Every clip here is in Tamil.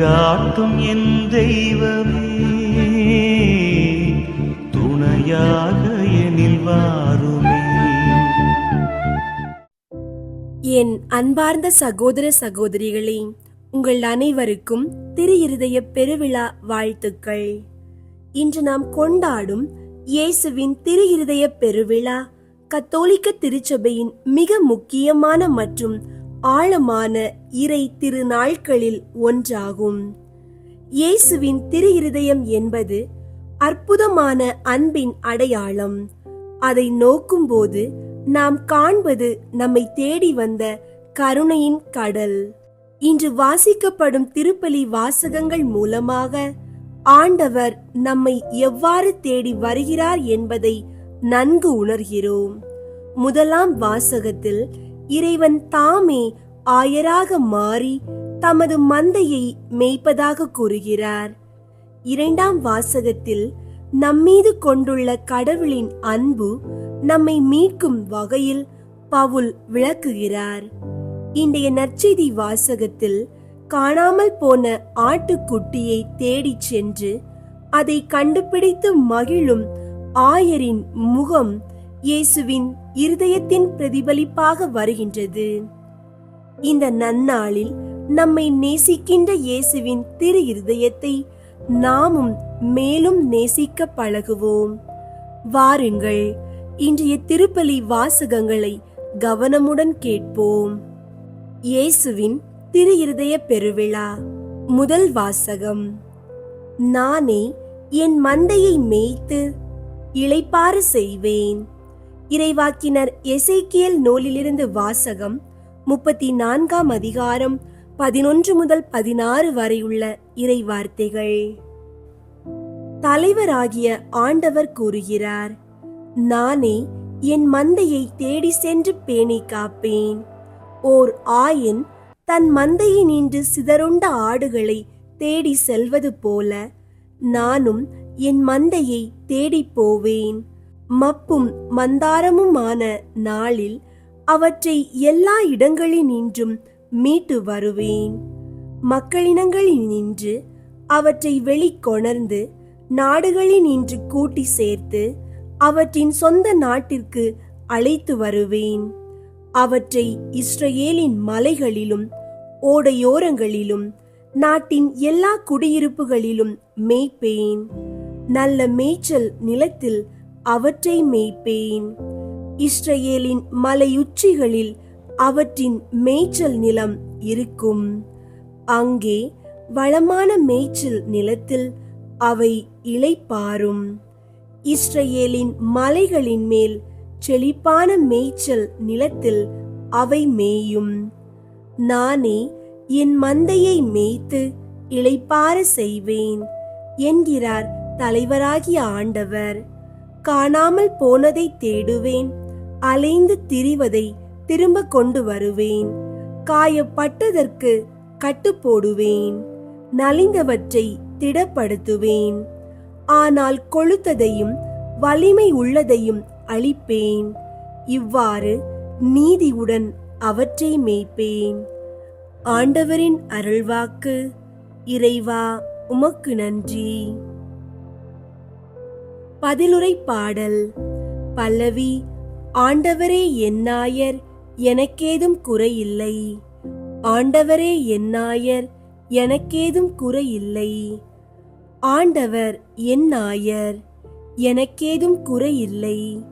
வழிகாட்டும் என் தெய்வமே. துணையாக எனில் வாருமே. என் அன்பார்ந்த சகோதர சகோதரிகளே உங்கள் அனைவருக்கும் திரு இருதய பெருவிழா வாழ்த்துக்கள். இன்று நாம் கொண்டாடும் இயேசுவின் திரு இருதய பெருவிழா கத்தோலிக்க திருச்சபையின் மிக முக்கியமான மற்றும் ஆழமான இறை திருநாட்களில் ஒன்றாகும். இயேசுவின் திரு இருதயம் என்பது அற்புதமான அன்பின் அடையாளம். அதை நோக்கும்போது நாம் காண்பது நம்மை தேடி வந்த கருணையின் கடல். இன்று வாசிக்கப்படும் திருப்பலி வாசகங்கள் மூலமாக ஆண்டவர் நம்மை எவ்வாறு தேடி வருகிறார் என்பதை நன்கு உணர்கிறோம். முதலாம் வாசகத்தில் இறைவன் தாமே ஆயராக மாறி தமது மந்தையை மேய்ப்பதாக கூறுகிறார். இரண்டாம் வாசகத்தில் நம்மீது கொண்டுள்ள கடவுளின் அன்பு நம்மை மீட்கும் வகையில் பவுல் விளக்குகிறார். இன்றைய நற்செய்தி வாசகத்தில் காணாமல் போன ஆட்டுக்குட்டியை தேடிச் சென்று அதை கண்டுபிடித்து மகிழும் ஆயரின் முகம் இயேசுவின் இருதயத்தின் பிரதிபலிப்பாக வருகின்றது. இந்த நன்னாளில் நம்மை நேசிக்கின்ற இயேசுவின் திரு இருதயத்தை நாமும் மேலும் நேசிக்க பழகுவோம். வாருங்கள் இன்றைய திருப்பலி வாசகங்களை கவனமுடன் கேட்போம். இயேசுவின் திரு இருதய பெருவிழா முதல் வாசகம். நானே என் மந்தையை மேய்த்து இளைப்பாறு செய்வேன். இறைவாக்கினர் எசைக்கியல் நூலிலிருந்து வாசகம் முப்பத்தி நான்காம் அதிகாரம் பதினொன்று முதல் பதினாறு வரையுள்ள இறைவார்த்தைகள். தலைவராகிய ஆண்டவர் கூறுகிறார் நானே என் மந்தையை தேடி சென்று பேணி காப்பேன். ஓர் ஆயன் தன் மந்தையினின்று சிதறுண்ட ஆடுகளை தேடி செல்வது போல நானும் என் மந்தையை தேடிப் போவேன். மப்பும் மந்தாரமுமான நாளில் அவற்றை எல்லா இடங்களினின்றும் மீட்டு வருவேன். மக்களினங்களினின்று அவற்றை வெளிக்கொணர்ந்து நாடுகளினின்று கூட்டி சேர்த்து அவற்றின் சொந்த நாட்டிற்கு அழைத்து வருவேன். அவற்றை இஸ்ரேலின் மலைகளிலும் ஓடையோரங்களிலும் நாட்டின் எல்லா குடியிருப்புகளிலும் மேய்ப்பேன். நல்ல மேய்ச்சல் நிலத்தில் அவற்றை மேய்ப்பேன். இஸ்ரேலின் மலையுச்சிகளில் அவற்றின் மேய்ச்சல் நிலம் இருக்கும். அங்கே வளமான மேய்ச்சல் நிலத்தில் அவை இளைப்பாரும் இஸ்ரேலின் மலைகளின் மேல் செழிப்பான மேய்ச்சல் நிலத்தில் அவை மேயும். நானே என் மந்தையை மேய்த்து இளைப்பார செய்வேன் என்கிறார் தலைவராகிய ஆண்டவர். காணாமல் போனதை தேடுவேன். அலைந்து திரிவதை திரும்ப கொண்டு வருவேன். காயப்பட்டதற்கு கட்டு போடுவேன். நலிந்தவற்றை திடப்படுத்துவேன். ஆனால் கொழுத்ததையும் வலிமை உள்ளதையும் அழிப்பேன். இவ்வாறு நீதியுடன் அவற்றை மேய்ப்பேன். ஆண்டவரின் அருள்வாக்கு இறைவா உமக்கு நன்றி. பதிலுரை பாடல். பல்லவி ஆண்டவரே என்னாயர் எனக்கேதும் குறையில்லை. ஆண்டவரே என்னாயர் எனக்கேதும் குறையில்லை. ஆண்டவர் என் நாயர் எனக்கேதும் குறையில்லை.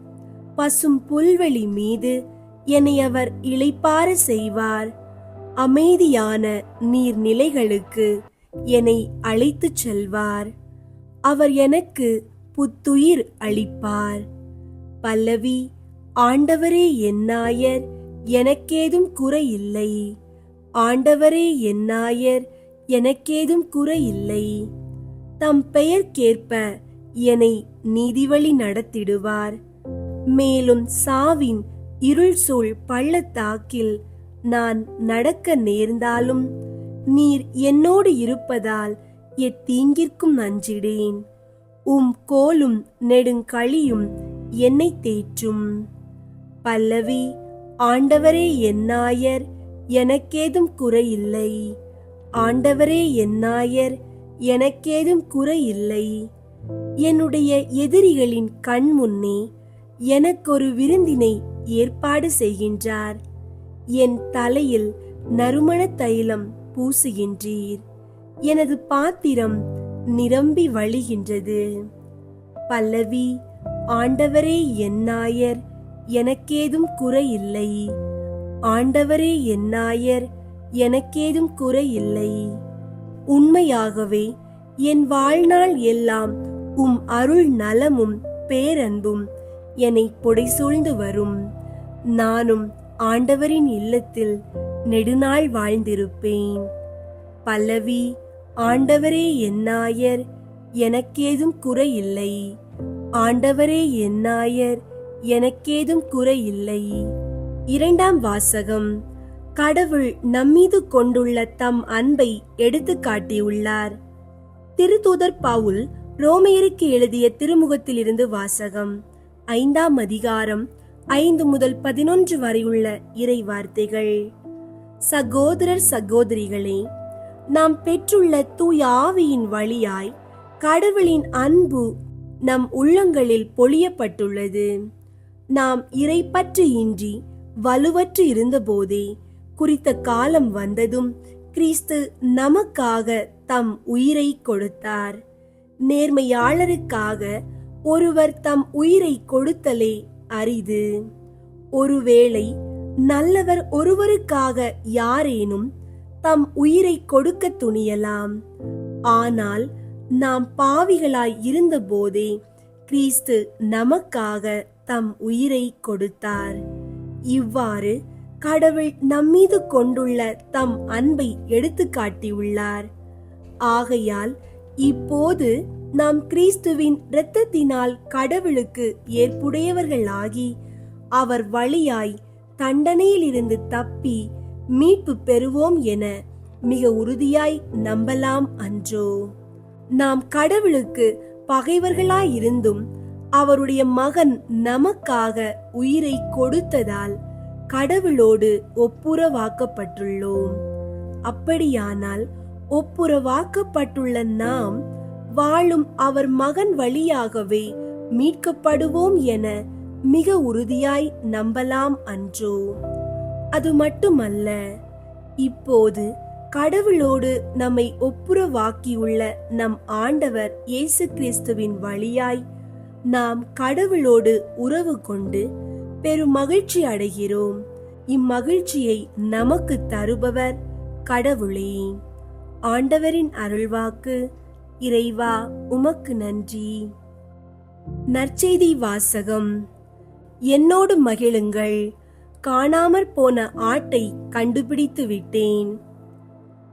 பசும் புல்வெளி மீது என்னை அவர் இளைப்பார செய்வார். அமைதியான நீர்நிலைகளுக்கு என்னை அழைத்துச் செல்வார். அவர் எனக்கு புத்துயிர் அளிப்பார். பல்லவி ஆண்டவரே என்னாயர் எனக்கேதும் குறையில்லை ஆண்டவரே என்னாயர் எனக்கேதும் குறையில்லை தம் பெயர்க்கேற்ப என்னை நீதிவழி நடத்திடுவார். மேலும் சாவின் இருள் சூழ் பள்ளத்தாக்கில் நான் நடக்க நேர்ந்தாலும் நீர் என்னோடு இருப்பதால் எத்தீங்கிற்கும் நஞ்சிடேன். உம் கோலும் நெடுங்களியும் என்னை தேற்றும். பல்லவி ஆண்டவரே என்னாயர் எனக்கேதும் குறையில்லை. ஆண்டவரே என்னாயர் எனக்கேதும் குறையில்லை. என்னுடைய எதிரிகளின் கண் முன்னே எனக்கொரு விருந்தினை ஏற்பாடு செய்கின்றார். என் தலையில் நறுமண தைலம் பூசுகின்றீர். எனது பாத்திரம் நிரம்பி வழிகின்றது. பல்லவி ஆண்டவரே என்னாயர் எனக்கேதும் குறை இல்லை. ஆண்டவரே என்னாயர் எனக்கேதும் குறை இல்லை. உண்மையாகவே என் வாழ்நாள் எல்லாம் உம் அருள் நலமும் பேரன்பும் என்னை புடைசூழ்ந்து வரும். நானும் ஆண்டவரின் இல்லத்தில் நெடுநாள் வாழ்ந்திருப்பேன். பல்லவி ஆண்டவரே என்னாயர் எனக்கேதும் குறை இல்லை. ஆண்டவரே என்னாயர் எனக்கேதும் குறை இல்லை. இரண்டாம் வாசகம். கடவுள் நம்மீது கொண்டுள்ள தம் அன்பை எடுத்து காட்டியுள்ளார். திருத்தூதர் பவுல் ரோமையருக்கு எழுதிய திருமுகத்திலிருந்து வாசகம். ஐந்தாம் அதிகாரம் ஐந்து முதல் பதினொன்று வரையுள்ள இறை வார்த்தைகள் சகோதரர் சகோதரிகளே நாம் பெற்றுள்ள தூய ஆவியின் வழியாய் கடவுளின் அன்பு நம் உள்ளங்களில் பொழியப்பட்டுள்ளது. நாம் இறைப்பற்று இன்றி வலுவற்று இருந்தபோதே குறித்த காலம் வந்ததும் கிறிஸ்து நமக்காக தம் உயிரை கொடுத்தார். நேர்மையாளருக்காக ஒருவர் தம் உயிரை கொடுத்தலே அரிது. ஒருவேளை நல்லவர் ஒருவருக்காக யாரேனும் தம் உயிரை கொடுக்க துணியலாம். ஆனால் நாம் பாவிகளாய் இருந்தபோதே கிறிஸ்து நமக்காக தம் உயிரை கொடுத்தார். இவ்வாறு கடவுள் நம்மீது கொண்டுள்ள தம் அன்பை எடுத்து காட்டியுள்ளார். ஆகையால் இப்போது நாம் கிறிஸ்துவின் இரத்தத்தினால் கடவுளுக்கு ஏற்புடையவர்களாகி அவர் வழியாய் தண்டனையிலிருந்து தப்பி மீட்பு பெறுவோம் என மிக உறுதியாய் நம்பலாம் அன்றோ. நாம் கடவுளுக்கு பகைவர்களாயிருந்தும் அவருடைய மகன் நமக்காக உயிரை கொடுத்ததால் கடவுளோடு ஒப்புரவாக்கப்பட்டுள்ளோம். அப்படியானால் ஒப்புரவாக்கப்பட்டுள்ள நாம் வாழும் அவர் மகன் வழியாகவே மீட்கப்படுவோம் என மிக உறுதியாய் நம்பலாம் அன்றோ. அது மட்டுமல்ல இப்போது கடவுளோடு நம்மை ஒப்புரவாக்கியுள்ள நம் ஆண்டவர் இயேசு கிறிஸ்துவின் வழியாய் நாம் கடவுளோடு உறவு கொண்டு பெரும் மகிழ்ச்சி அடைகிறோம். இம்மகிழ்ச்சியை நமக்கு தருபவர் கடவுளே. ஆண்டவரின் அருள்வாக்கு இறைவா உமக்கு நன்றி. நற்செய்தி வாசகம். என்னோடு மகிழுங்கள். காணாமற் போன ஆட்டை கண்டுபிடித்து விட்டேன்.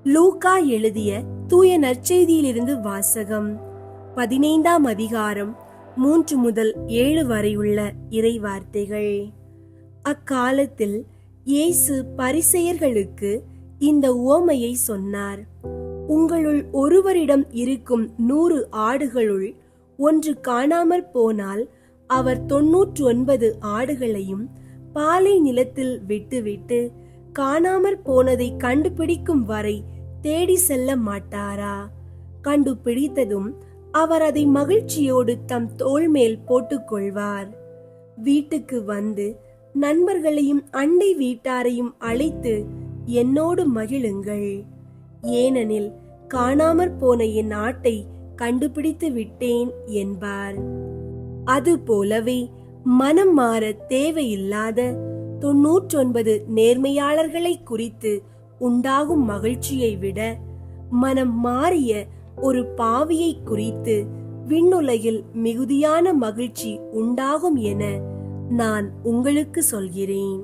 லூகா எழுதிய தூய நற்செய்தியிலிருந்து வாசகம். பதினைந்தாம் அதிகாரம் மூன்று முதல் ஏழு வரையுள்ள இறை வார்த்தைகள் அக்காலத்தில் இயேசு பரிசெயர்களுக்கு இந்த உவமையை சொன்னார். உங்களுள் ஒருவரிடம் இருக்கும் நூறு ஆடுகளுள் ஒன்று காணாமற் போனால் அவர் தொன்னூற்று ஒன்பது ஆடுகளையும் பாலை நிலத்தில் விட்டுவிட்டு காணாமற் போனதை கண்டுபிடிக்கும் வரை தேடி செல்ல மாட்டாரா? கண்டுபிடித்ததும் அவர் அதை மகிழ்ச்சியோடு தம் தோல் மேல் போட்டுக்கொள்வார் வீட்டுக்கு வந்து நண்பர்களையும் அண்டை வீட்டாரையும் அழைத்து என்னோடு மகிழுங்கள். ஏனெனில் காணாமற் போன என் ஆட்டை கண்டுபிடித்து விட்டேன் என்பார். அது போலவே மனம் மாற தேவையில்லாத தொன்னூற்றொன்பது நேர்மையாளர்களை குறித்து உண்டாகும் மகிழ்ச்சியை விட மனம் மாறிய ஒரு பாவியை குறித்து விண்ணுலகில் மிகுதியான மகிழ்ச்சி உண்டாகும் என நான் உங்களுக்கு சொல்கிறேன்.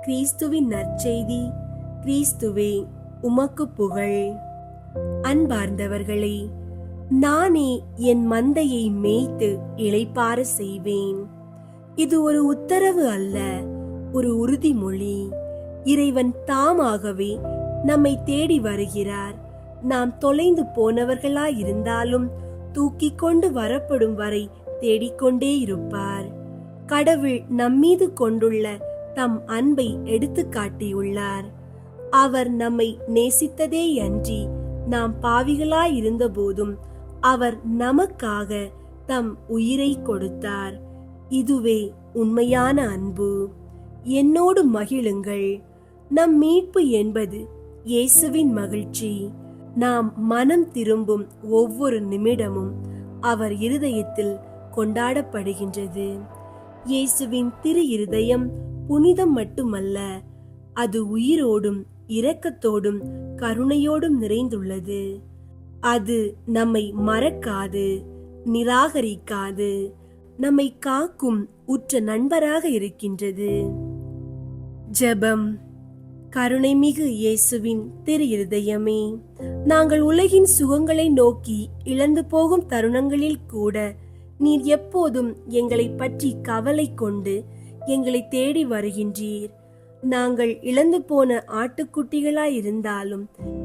கிறிஸ்துவின் நற்செய்தி கிறிஸ்துவே உமக்கு புகழ். அன்பார்ந்தவர்களே நானே என் மந்தையை மேய்த்து இளைப்பார செய்வேன். இது ஒரு உத்தரவு அல்ல ஒரு உறுதிமொழி. இறைவன் தாமாகவே நம்மை தேடி வருகிறார். நாம் தொலைந்து போனவர்களாயிருந்தாலும் தூக்கி கொண்டு வரப்படும் வரை தேடிக்கொண்டே இருப்பார். கடவுள் நம்மீது கொண்டுள்ள தம் அன்பை எடுத்து காட்டியுள்ளார். அவர் நம்மை நேசித்ததே அன்றி நாம் பாவிகளாயிருந்த போதும் அவர் நமக்காக தம் உயிரை கொடுத்தார். இதுவே உண்மையான அன்பு. என்னோடு மகிழுங்கள். நம் மீட்பு என்பது இயேசுவின் மகிழ்ச்சி. நாம் மனம் திரும்பும் ஒவ்வொரு நிமிடமும் அவர் இருதயத்தில் கொண்டாடப்படுகின்றது. இயேசுவின் திரு இருதயம் புனிதம் மட்டுமல்ல அது உயிரோடும் இரக்கத்தோடும் கருணையோடும் நிறைந்துள்ளது. அது நம்மை மறக்காது நிராகரிக்காது நம்மை காக்கும் உற்ற நண்பராக இருக்கின்றது. ஜெபம். கருணைமிகு இயேசுவின் திரு இருதயமே நாங்கள் உலகின் சுகங்களை நோக்கி இழந்து போகும் தருணங்களில் கூட நீர் எப்போதும் எங்களை பற்றி கவலை கொண்டு எங்களை தேடி வருகின்றீர். நாங்கள் இழந்து போன ஆட்டுக்குட்டிகளாயிருந்தாலும்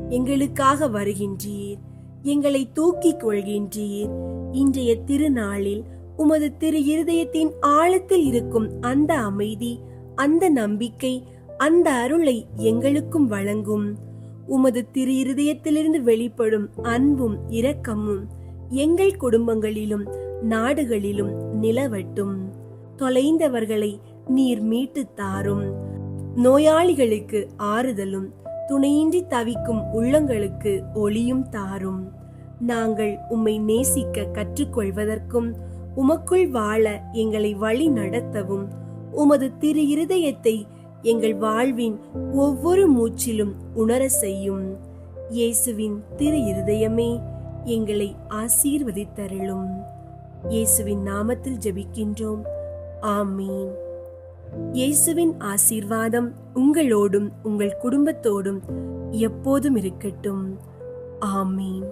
எங்களுக்காக வருகின்றீர். எங்களை தூக்கிக் கொள்கின்றீர். இன்றைய திருநாளில் உமது திரு இருதயத்தின் ஆழத்தில் இருக்கும் அந்த அமைதி அந்த நம்பிக்கை அந்த அருளை எங்களுக்கும் வழங்கும். உமது திரு இருதயத்திலிருந்து வெளிப்படும் அன்பும் இரக்கமும் எங்கள் குடும்பங்களிலும் நாடுகளிலும் நிலவட்டும். தொலைந்தவர்களை நீர் மீட்டு தாரும். நோயாளிகளுக்கு ஆறுதலும் துணையின்றி தவிக்கும் உள்ளங்களுக்கு ஒளியும் தாரும். நாங்கள் உம்மை நேசிக்க கற்றுக்கொள்வதற்கும் உமக்குள் வாழ எங்களை வழி நடத்தவும். உமது திரு இருதயத்தை எங்கள் வாழ்வின் ஒவ்வொரு மூச்சிலும் உணர செய்யும். இயேசுவின் திரு இருதயமே எங்களை ஆசீர்வதித்தருளும். இயேசுவின் நாமத்தில் ஜெபிக்கின்றோம். ஆமீன். இயேசுவின் ஆசீர்வாதம் உங்களோடும் உங்கள் குடும்பத்தோடும் எப்போதும் இருக்கட்டும். ஆமீன்.